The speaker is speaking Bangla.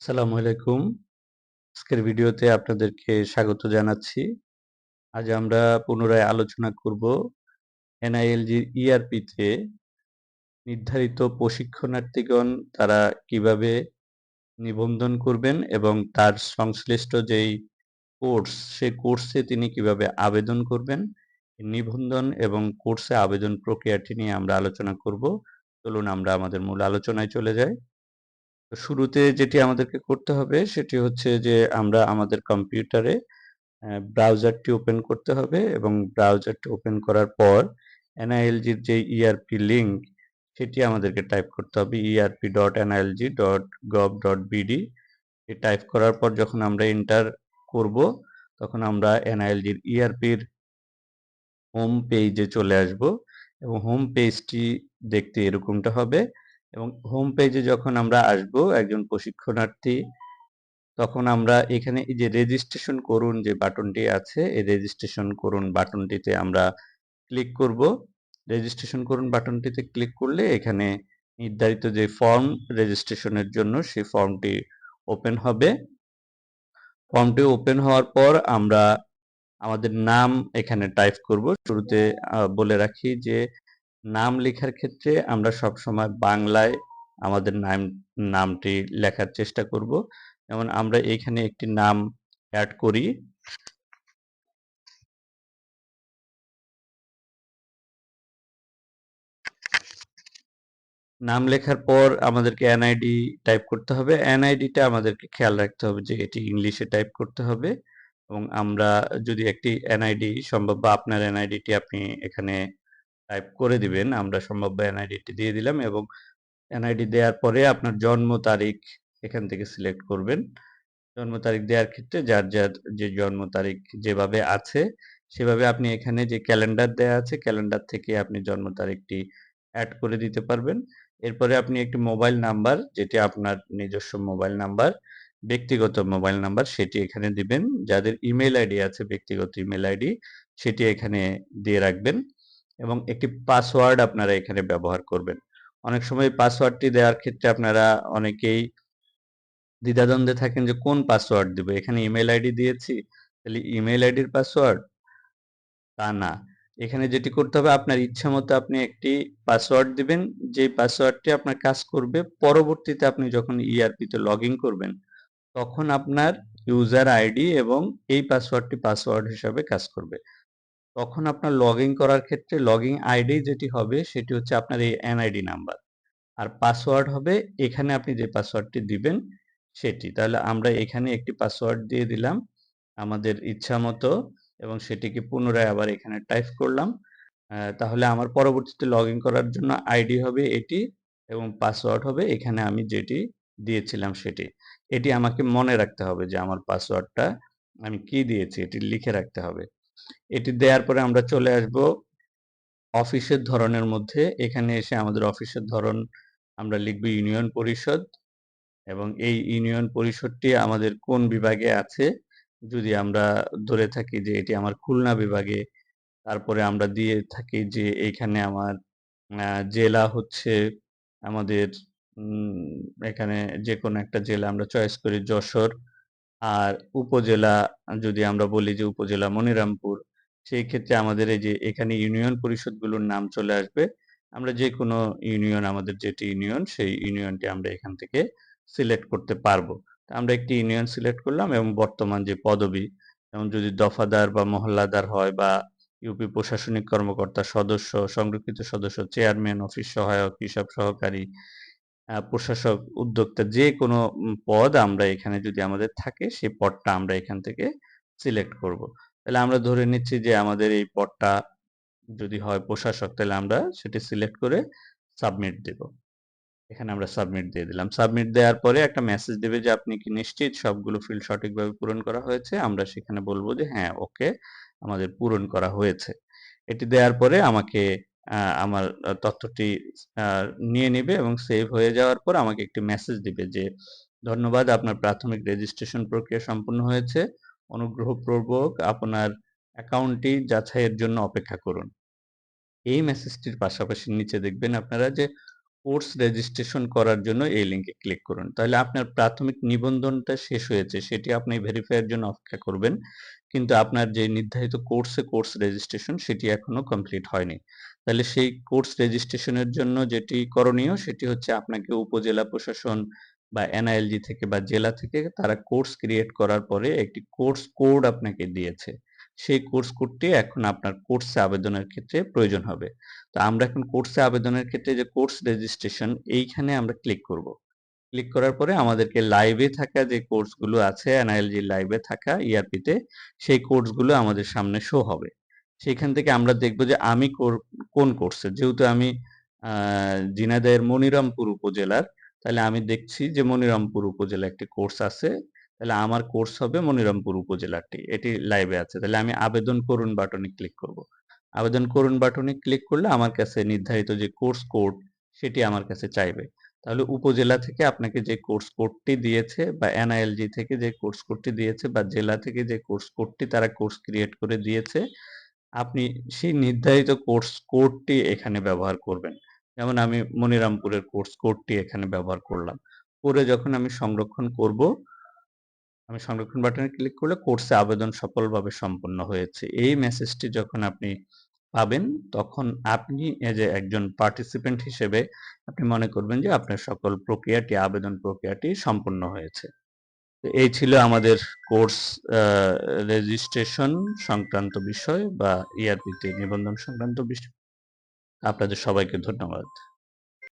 আসসালামু আলাইকুম। আজকের ভিডিওতে আপনাদেরকে স্বাগত জানাচ্ছি। আজ আমরা পুনরায় আলোচনা করব এনআইএলজি ইআরপিতে নির্ধারিত প্রশিক্ষণার্থীগণ তারা কীভাবে নিবন্ধন করবেন এবং তার সংশ্লিষ্ট যেই কোর্স, সে কোর্সে তিনি কীভাবে আবেদন করবেন নিবন্ধন এবং কোর্সে আবেদন প্রক্রিয়াটি নিয়ে আমরা আলোচনা করব। চলুন আমরা আমাদের মূল আলোচনায় চলে যাই। শুরুতে যেটি আমাদেরকে করতে হবে সেটি হচ্ছে যে আমরা আমাদের কম্পিউটারে ব্রাউজারটি ওপেন করতে হবে এবং ব্রাউজারটি ওপেন করার পর এনআইএলজির যে ইআরপি লিঙ্ক সেটি আমাদেরকে টাইপ করতে হবে। ERP dot NILG dot gov dot BD type করার পর যখন আমরা এন্টার করব, তখন আমরা এনআইএলজির ইআরপির হোম পেজে চলে আসব এবং হোম পেজটি দেখতে এরকমটা হবে। এবং হোম পেজে যখন আমরা আসব একজন প্রশিক্ষণার্থী, তখন আমরা এখানে এই যে রেজিস্ট্রেশন করুন যে বাটনটি আছে, এই রেজিস্ট্রেশন করুন বাটনটিতে আমরা ক্লিক করব। রেজিস্ট্রেশন করুন বাটনটিতে ক্লিক করলে এখানে নির্ধারিত যে ফর্ম রেজিস্ট্রেশনের জন্য সেই ফর্মটি ওপেন হবে। ফর্মটি ওপেন হওয়ার পর আমরা আমাদের নাম এখানে টাইপ করব। শুরুতে বলে রাখি যে নাম লেখার ক্ষেত্রে আমরা সব সময় বাংলায় আমাদের নাম, নামটি লেখার চেষ্টা করব। যেমন আমরা এখানে একটি নাম অ্যাড করি। নাম লেখার পর আমাদেরকে এনআইডি টাইপ করতে হবে। এনআইডিটা আমাদেরকে খেয়াল রাখতে হবে যে এটি ইংলিশে টাইপ করতে হবে এবং আমরা যদি একটি এনআইডি সম্ভব বা আপনার এনআইডিটি আপনি এখানে টাইপ করে দিবেন। আমরা সম্ভাব্য এনআইডিটি দিয়ে দিলাম এবং এনআইডি দেওয়ার পরে আপনার জন্ম তারিখ এখান থেকে সিলেক্ট করবেন। জন্ম তারিখ দেওয়ার ক্ষেত্রে যার যার যে জন্ম তারিখ যেভাবে আছে, সেভাবে আপনি এখানে যে ক্যালেন্ডার দেওয়া আছে ক্যালেন্ডার থেকে আপনি জন্ম তারিখটি অ্যাড করে দিতে পারবেন। এরপরে আপনি একটি মোবাইল নাম্বার যেটি আপনার নিজস্ব মোবাইল নাম্বার ব্যক্তিগত মোবাইল নাম্বার সেটি এখানে দিবেন। যাদের ইমেল আইডি আছে, ব্যক্তিগত ইমেল আইডি সেটি এখানে দিয়ে রাখবেন। এবং একটি পাসওয়ার্ড আপনারা এখানে ব্যবহার করবেন। অনেক সময় পাসওয়ার্ডটি দেওয়ার ক্ষেত্রে আপনারা অনেকেই দ্বিধাদ্বন্দ্বে থাকেন যে কোন পাসওয়ার্ড দিব। এখানে ইমেল আইডি দিয়েছি, তাহলে ইমেল আইডির পাসওয়ার্ড তা না। এখানে যেটি করতে হবে, আপনার ইচ্ছা মতো আপনি একটি পাসওয়ার্ড দিবেন যে পাসওয়ার্ডটি আপনার কাজ করবে, পরবর্তীতে আপনি যখন ইআরপিতে লগ ইন করবেন, তখন আপনার ইউজার আইডি এবং এই পাসওয়ার্ডটি পাসওয়ার্ড হিসাবে কাজ করবে। তখন আপনার লগ ইন করার ক্ষেত্রে লগ ইন আইডি যেটি হবে, সেটি হচ্ছে আপনার এই এনআইডি নাম্বার আর পাসওয়ার্ড হবে, এখানে আপনি যে পাসওয়ার্ডটি দিবেন, সেটি। তাহলে আমরা এখানে একটি পাসওয়ার্ড দিয়ে দিলাম আমাদের ইচ্ছা মতো এবং সেটিকে পুনরায় আবার এখানে টাইপ করলাম। তাহলে আমার পরবর্তীতে লগ ইন করার জন্য আইডি হবে এটি এবং পাসওয়ার্ড হবে এখানে আমি যেটি দিয়েছিলাম সেটি। এটি আমাকে মনে রাখতে হবে যে আমার পাসওয়ার্ডটা আমি কি দিয়েছি, এটি লিখে রাখতে হবে। এটি দেওয়ার পরে আমরা চলে আসব অফিসের ধরনের মধ্যে। এখানে এসে আমাদের অফিসের ধরন আমরা লিখব ইউনিয়ন পরিষদ এবং এই ইউনিয়ন পরিষদটি আমাদের কোন বিভাগে আছে? যদি আমরা ধরে থাকি যে এটি আমার খুলনা বিভাগে, তারপরে আমরা দিয়ে থাকি যে এইখানে আমার জেলা হচ্ছে আমাদের এখানে যে কোনো একটা জেলা আমরা চয়েস করি যশোর। আর উপজেলা, যদি আমরা বলি যে উপজেলা মনিরামপুর, সেই ক্ষেত্রে আমাদের এই যে এখানে ইউনিয়ন পরিষদগুলোর নাম চলে আসবে। আমরা যে কোনো ইউনিয়ন, আমাদের যেটি ইউনিয়ন, সেই ইউনিয়নটি আমরা এখান থেকে সিলেক্ট করতে পারব। আমরা একটি ইউনিয়ন সিলেক্ট করলাম এবং বর্তমান যে পদবি, যেমন যদি দফাদার বা মহল্লাদার হয় বা ইউপি প্রশাসনিক কর্মকর্তা সদস্য, সংরক্ষিত সদস্য, চেয়ারম্যান, অফিস সহায়ক, হিসাব সহকারী প্রশাসক, উদ্যোক্তা যে কোনো পদ আমরা এখানে যদি আমাদের থাকে, সেই পদটা আমরা এখান থেকে সিলেক্ট করব। তাহলে আমরা ধরে নিচ্ছি যে আমাদের এই পদটা যদি হয় প্রশাসক, তাহলে আমরা সেটি সিলেক্ট করে সাবমিট দেব। এখানে আমরা সাবমিট দিয়ে দিলাম। সাবমিট দেওয়ার পরে একটা মেসেজ দেবে যে আপনি কি নিশ্চিত সবগুলো ফিল্ড সঠিকভাবে পূরণ করা হয়েছে? আমরা সেখানে বলব যে হ্যাঁ ওকে, আমাদের পূরণ করা হয়েছে। এটি দেওয়ার পরে আমাকে আমার তথ্যটি নিয়ে নেবে এবং সেভ হয়ে যাওয়ার পর আমাকে একটি মেসেজ দিবে যে, ধন্যবাদ, আপনার প্রাথমিক রেজিস্ট্রেশন প্রক্রিয়া সম্পূর্ণ হয়েছে অনুগ্রহপূর্বক আপনার অ্যাকাউন্টটি যাচাইয়ের জন্য অপেক্ষা করুন এই মেসেজটির পাশাপাশি নিচে দেখবেন আপনারা যে, কোর্স রেজিস্ট্রেশন করার জন্য এই লিঙ্কে ক্লিক করুন। তাহলে আপনার প্রাথমিক নিবন্ধনটা শেষ হয়েছে, সেটি আপনি ভেরিফাইয়ের জন্য অপেক্ষা করবেন। কিন্তু আপনার যে নির্ধারিত কোর্সে কোর্স রেজিস্ট্রেশন সেটি এখনও কমপ্লিট হয়নি। তাহলে সেই কোর্স রেজিস্ট্রেশনের জন্য যেটি করণীয় সেটি হচ্ছে আপনাকে উপজেলা প্রশাসন বা এনআইএলজি থেকে বা জেলা থেকে তারা কোর্স ক্রিয়েট করার পরে একটি কোর্স কোড আপনাকে দিয়েছে। সেই কোর্স কোডটি এখন আপনার কোর্সে আবেদনের ক্ষেত্রে প্রয়োজন হবে। তো আমরা এখন কোর্সে আবেদনের ক্ষেত্রে যে কোর্স রেজিস্ট্রেশন এইখানে আমরা ক্লিক করব। ক্লিক করার পরে আমাদেরকে লাইভে থাকা যে কোর্সগুলো আছে, এনআইএলজি লাইভে থাকা ইআরপিতে সেই কোর্সগুলো আমাদের সামনে শো হবে। সেখান থেকে আমরা দেখব যে আমি কোন কোর্সে যেহেতু আমি ঝিনাইদহের মনিরামপুর উপজেলার, তাহলে আমি দেখছি যে মনিরামপুর উপজেলা একটি কোর্স আছে। তাহলে আমার কোর্স হবে মনিরামপুর উপজেলারটি। এটি লাইভে আছে। তাহলে আমি আবেদন করুন বাটনে ক্লিক করব। আবেদন করুন বাটনে ক্লিক করলে আমার কাছে নির্ধারিত যে কোর্স কোড সেটি আমার কাছে চাইবে। তাহলে উপজেলা থেকে আপনাকে যে কোর্স কোডটি দিয়েছে বা এনআইএলজি থেকে যে কোর্স কোডটি দিয়েছে বা জেলা থেকে যে কোর্স কোডটি তারা কোর্স ক্রিয়েট করে দিয়েছে, আপনি সেই নির্ধারিত কোর্স, কোডটি এখানে ব্যবহার করবেন। যেমন আমি মনিরামপুরের কোর্স, কোডটি এখানে ব্যবহার করলাম। করে যখন আমি সংরক্ষণ করব, আমি সংরক্ষণ বাটনে ক্লিক করলে কোর্সে আবেদন সফলভাবে সম্পন্ন হয়েছে। এই মেসেজটি যখন আপনি পাবেন, তখন আপনি এ একজন পার্টিসিপেন্ট হিসেবে আপনি মনে করবেন যে আপনার সকল প্রক্রিয়াটি, আবেদন প্রক্রিয়াটি সম্পন্ন হয়েছে। এই ছিল আমাদের কোর্স রেজিস্ট্রেশন সংক্রান্ত বিষয় বা ইআরপিতে নিবন্ধন সংক্রান্ত বিষয়। আপনাদের সবাইকে ধন্যবাদ।